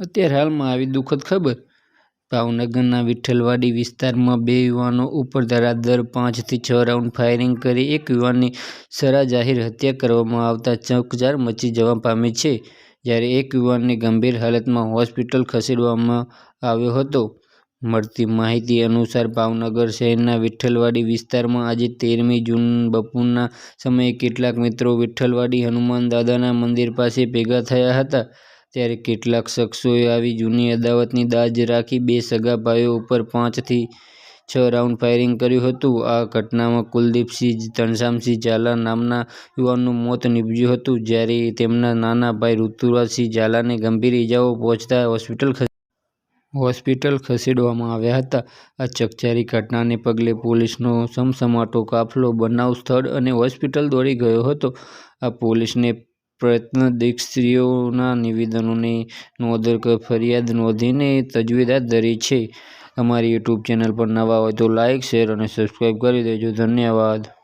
અત્યારે હાલમાં આવી દુઃખદ ખબર? ભાવનગરના વિઠ્ઠલવાડી વિસ્તારમાં બે યુવાનો ઉપર ધરાધર પાંચથી છ રાઉન્ડ ફાયરિંગ કરી એક યુવાનની સરા જાહેર હત્યા કરવામાં આવતા ચકચાર મચી જવા પામી છે. જ્યારે એક યુવાનને ગંભીર હાલતમાં હોસ્પિટલ ખસેડવામાં આવ્યો હતો. મળતી માહિતી અનુસાર ભાવનગર શહેરના વિઠ્ઠલવાડી વિસ્તારમાં આજે તેરમી જૂન બપોરના સમયે કેટલાક મિત્રો વિઠ્ઠલવાડી હનુમાન દાદાના મંદિર પાસે ભેગા થયા હતા. ત્યારે કેટલાક શખ્સોએ આવી જૂની અદાવતની દાજ રાખી બે સગા ભાઈઓ ઉપર પાંચથી છ રાઉન્ડ ફાયરિંગ કર્યું હતું. આ ઘટનામાં કુલદીપસિંહ ઘનશ્યામસિંહ ઝાલા નામના યુવાનનું મોત નીપજ્યું હતું, જ્યારે તેમના નાના ભાઈ ઋતુરાજસિંહ ઝાલાને ગંભીર ઇજાઓ પહોંચતા હોસ્પિટલ હોસ્પિટલ ખસેડવામાં આવ્યા હતા. આ ચકચારી ઘટનાને પગલે પોલીસનો સમસમાટો કાફલો, બનાવ સ્થળ અને હોસ્પિટલ દોડી ગયો હતો. આ પોલીસને પ્રત્નદર્શીઓના નિવેદનોની નોંધ ફરિયાદ નોંધીને તજવીજ ધરી છે. અમારી યુટ્યુબ ચેનલ પર નવા હોય તો લાઇક શેર અને સબસ્ક્રાઇબ કરી દેજો. ધન્યવાદ.